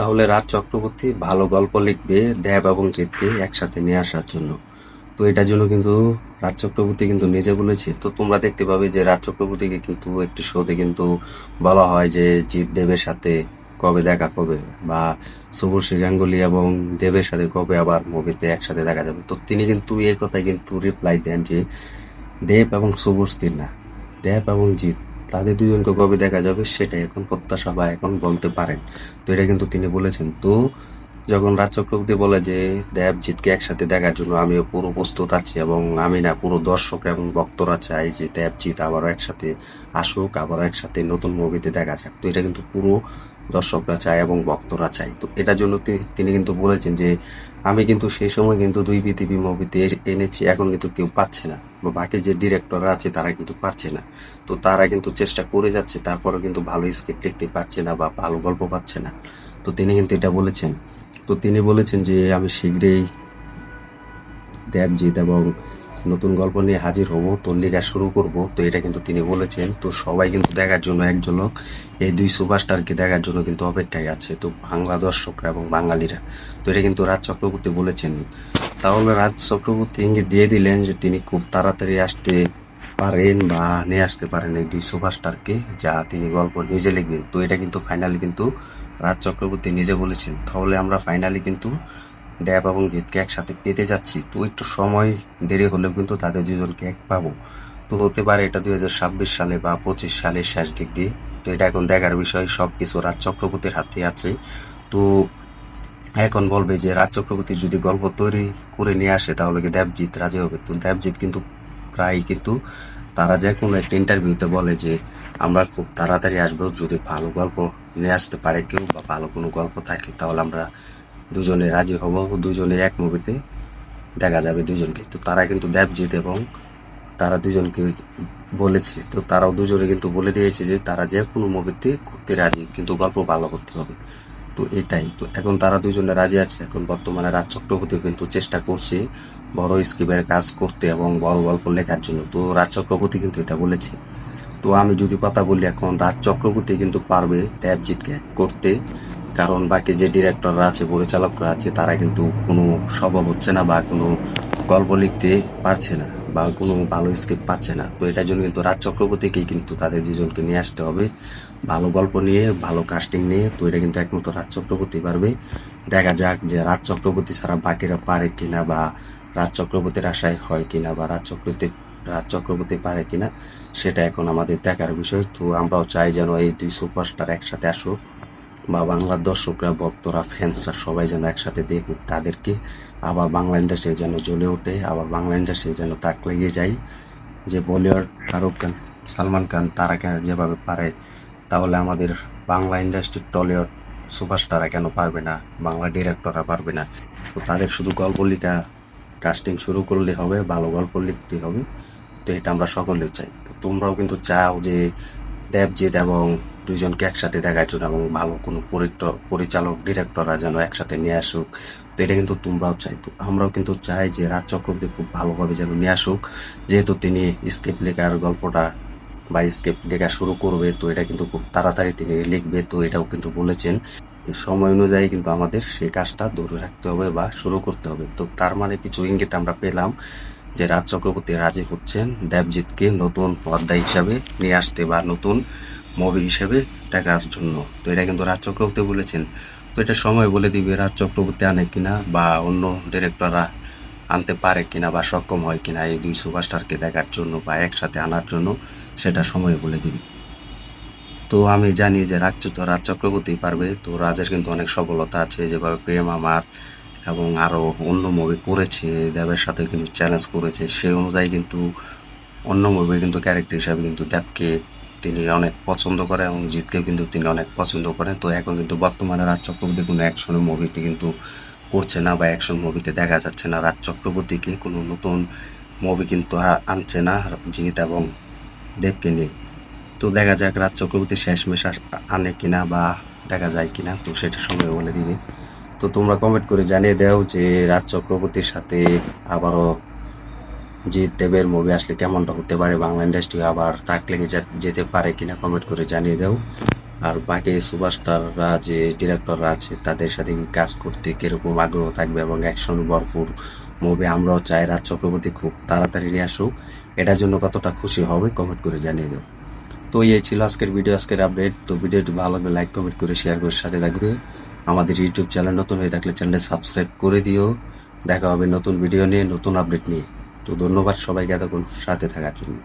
তাহলে রাজ চক্রবর্তী ভালো গল্প লিখবে দেব এবং জিতকে একসাথে নিয়ে আসার জন্য। তো এটার জন্য কিন্তু রাজ চক্রবর্তী কিন্তু নিজে বলেছে। তো তোমরা দেখতে পাবে যে রাজ চক্রবর্তীকে কিন্তু একটি শোতে কিন্তু বলা হয় যে জিৎ দেবের সাথে কবে দেখা কবে বা শুভশ্রী গাঙ্গুলি এবং দেবের সাথে কবে আবার মুভিতে একসাথে দেখা যাবে। তো তিনি কিন্তু এই কথায় কিন্তু রিপ্লাই দেন যে দেব এবং শুভশ্রীর না, দেব এবং জিৎ। তাদের দুজনকে কবে দেখা যাবে সেটা এখন প্রত্যাশা বা এখন বলতে পারেন। তো এটা কিন্তু তিনি বলেছেন। তো যখন রাজ চক্রবর্তী বলে যে, দেবজিৎকে একসাথে দেখার জন্য আমিও পুরো প্রস্তুত আছি এবং আমি না পুরো দর্শক এবং ভক্তরা চাই যে, দেবজিৎ আবারও একসাথে আসুক, আবারও একসাথে নতুন মুভিতে দেখা যাক। তো এটা কিন্তু পুরো দর্শকরা চায় এবং ভক্তরা চায়। তো এটার জন্য তিনি কিন্তু বলেছেন যে, আমি কিন্তু সেই সময় কিন্তু দুই পৃথিবী মুভিতে এনেছি, এখন কিন্তু কেউ পাচ্ছে না। বা বাকি যে ডিরেক্টররা আছে, তারা কিন্তু পারছে না। তো তারা কিন্তু চেষ্টা করে যাচ্ছে, তারপরেও কিন্তু ভালো স্ক্রিপ্ট লিখতে পারছে না বা ভালো গল্প পাচ্ছে না। তো তিনি কিন্তু এটা বলেছেন। তো তিনি বলেছেন যে আমি শীঘ্রই দেবজিৎ এবং নতুন গল্প নিয়ে হাজির হব, তো লেখা শুরু করব। তো এটা কিন্তু তিনি বলেছেন। তো সবাই কিন্তু দেখার জন্য এক ঝলক এই দুই সুপারস্টারকে দেখার জন্য কিন্তু অপেক্ষায় আছে তো বাংলা দর্শকরা এবং বাঙালিরা। তো এটা কিন্তু রাজ চক্রবর্তী বলেছেন। তাহলে রাজ চক্রবর্তী ইঙ্গিত দিয়ে দিলেন যে তিনি খুব তাড়াতাড়ি আসতে পারেন বা নিয়ে আসতে পারেন এই দুই সুপারস্টারকে, যা তিনি গল্প নিজে লিখবেন। তো এটা কিন্তু ফাইনালি কিন্তু রাজ চক্রবর্তী নিজে বলেছেন, তাহলে আমরা ফাইনালি কিন্তু দেব এবং জিতকে একসাথে পেতে যাচ্ছি। তো একটু সময় দেরি হলেও কিন্তু তাদের দুজনকে এক পাবো। তো হতে পারে এটা দুই হাজার ছাব্বিশ সালে বা পঁচিশ সালের শেষ দিক দিয়ে। তো এটা এখন দেখার বিষয় সব কিছু রাজ চক্রবর্তীর হাতে আছে। তো এখন বলবে যে, রাজ চক্রবর্তী যদি গল্প তৈরি করে নিয়ে আসে, তাহলে কি দেবজিৎ রাজি হবে? তো দেবজিৎ কিন্তু প্রায় কিন্তু তারা যে কোনো একটা ইন্টারভিউতে বলে যে, আমরা খুব তাড়াতাড়ি আসব, যদি ভালো গল্প নিয়ে আসতে পারে কেউ বা ভালো কোনো গল্প থাকে, তাহলে আমরা দুজনে রাজি হব, দুজনে এক মুভিতে দেখা যাবে দুজনকে। তো তারা কিন্তু দেবজিৎ এবং তারা দুজনকে বলেছে, তো তারাও দুজনে কিন্তু বলে দিয়েছে যে তারা যে কোনো মুভিতে করতে রাজি, কিন্তু গল্প ভালো করতে হবে। তো এটাই, তো এখন তারা দুজনে রাজি আছে, এখন বর্তমানে রাজ চক্রবর্তী কিন্তু চেষ্টা করছে বড় স্ক্রিপ্টের কাজ করতে এবং বড় গল্প লেখার জন্য। তো রাজ চক্রবর্তী কিন্তু এটা বলেছে। তো আমি যদি কথা বলি এখন, রাজ চক্রবর্তী কিন্তু পারবে দেবজিৎকে করতে। কারণ বাকি যে ডিরেক্টররা আছে, পরিচালকরা আছে, তারা কিন্তু কোনো স্বভাব হচ্ছে না বা কোনো গল্প লিখতে পারছে না বা কোনো ভালো স্ক্রিপ্ট পাচ্ছে না। তো এটার জন্য কিন্তু রাজ চক্রবর্তীকেই কিন্তু তাদের দুজনকে নিয়ে আসতে হবে। ভালো গল্প নিয়ে, ভালো কাস্টিং নিয়ে, তো এটা কিন্তু একমাত্র রাজ চক্রবর্তী পারবে। দেখা যাক যে রাজ চক্রবর্তী ছাড়া বাকিরা পারে কিনা বা রাজ চক্রবর্তীর আশায় হয় কিনা বা রাজ চক্রবর্তী রাজ চক্রবর্তী পারে কিনা, সেটা এখন আমাদের দেখার বিষয়। তো আমরাও চাই যেন এই দুই সুপারস্টার একসাথে আসুক বা বাংলার দর্শকরা, ভক্তরা ফ্যান্সরা সবাই যেন একসাথে দেখুক তাদেরকে। আবার বাংলা ইন্ডাস্ট্রি যেন জ্বলে ওঠে, আবার বাংলা ইন্ডাস্ট্রি যেন তাক লেগে যায়। যে বলিউড, শাহরুখ খান, সালমান খান, তারা কেন যেভাবে পারে, তাহলে আমাদের বাংলা ইন্ডাস্ট্রির টলিউড সুপারস্টাররা কেন পারবে না? বাংলা ডিরেক্টররা পারবে না? তো তাদের শুধু গল্প লেখা কাস্টিং শুরু করলে হবে, ভালো গল্প লিখতে হবে। তো এটা আমরা সকলেই চাই। তোমরাও কিন্তু চাও যে দেবজিৎ এবং দুইজনকে একসাথে দেখার এবং ভালো কোনো পরিচালক, ডিরেক্টররা যেন একসাথে নিয়ে আসুক। তো এটা কিন্তু তোমরাও চাই। তো আমরাও কিন্তু চাই যে রাজ চক্রবর্তী খুব ভালোভাবে যেন নিয়ে আসুক। যেহেতু তিনি স্ক্রিপ্ট লেখার গল্পটা বা স্ক্রিপ্ট লেখা শুরু করবে, তো এটা কিন্তু খুব তাড়াতাড়ি তিনি লিখবে, তো এটাও কিন্তু বলেছেন। সময় অনুযায়ী কিন্তু আমাদের সেই কাজটা ধরে রাখতে হবে বা শুরু করতে হবে। তো তার মানে কিছু ইঙ্গিত আমরা পেলাম। যে রাজ চক্রবর্তী রাজি হচ্ছেন, দেবজিৎকে নতুন অধ্যায় হিসাবে নিয়ে আসতে বা নতুন মুভি হিসেবে দেখার জন্য। তো এটা কিন্তু রাজ চক্রবর্তী বলেছেন। তো এটা সময় বলে দিবে রাজ চক্রবর্তী আনে কিনা বা অন্য ডিরেক্টররা আনতে পারে কিনা বা সক্ষম হয় কিনা এই দুই সুপারস্টারকে দেখার জন্য বা একসাথে আনার জন্য, সেটা সময় বলে দিবে। তো আমি জানি যে রাজ রাজ চক্রবর্তী পারবে। তো রাজের কিন্তু অনেক সফলতা আছে, যেভাবে প্রেম আমার এবং আরও অন্য মুভি করেছে, দেবের সাথে কিন্তু চ্যালেঞ্জ করেছে। সেই অনুযায়ী কিন্তু অন্য মুভি কিন্তু ক্যারেক্টার হিসাবে কিন্তু দেবকে তিনি অনেক পছন্দ করেন এবং জিতকেও কিন্তু তিনি অনেক পছন্দ করেন। তো এখন কিন্তু বর্তমানে রাজ চক্রবর্তী কোনো অ্যাকশনের মুভিতে কিন্তু করছে না বা অ্যাকশন মুভিতে দেখা যাচ্ছে না। রাজ চক্রবর্তীকে কোনো নতুন মুভি কিন্তু আনছে না জিৎ এবং দেবকে নিয়ে। তো দেখা যাক রাজ চক্রবর্তী শেষমেশ আনে কিনা বা দেখা যায় কিনা। তো সেটা সময় বলে দিবে। তো তোমরা কমেন্ট করে জানিয়ে দাও যে রাজ চক্রবর্তীর সাথে আবারও জিৎ দেবের মুভি আসলে কেমনটা হতে পারে, বাংলা ইন্ডাস্ট্রি আবার তাক লেগে যেতে পারে কিনা কমেন্ট করে জানিয়ে দাও। আর বাকি সুপারস্টাররা যে ডিরেক্টররা আছে, তাদের সাথে কাজ করতে কীরকম আগ্রহ থাকবে এবং অ্যাকশন ভরপুর মুভি আমরাও চাই রাজ চক্রবর্তী খুব তাড়াতাড়ি নিয়ে আসুক। এটার জন্য কতটা খুশি হবে কমেন্ট করে জানিয়ে দেব তো এই ছিল আজকের ভিডিও আজকের আপডেট তো ভিডিওটি ভালো লাগলে লাইক কমেন্ট করে শেয়ার করে সাথে থাকবে। আমাদের ইউটিউব চ্যানেল নতুন হয়ে থাকলে চ্যানেলটা সাবস্ক্রাইব করে দিও। দেখা হবে নতুন ভিডিও নিয়ে, নতুন আপডেট নিয়ে। তো ধন্যবাদ সবাইকে এতক্ষণ সাথে থাকার জন্য।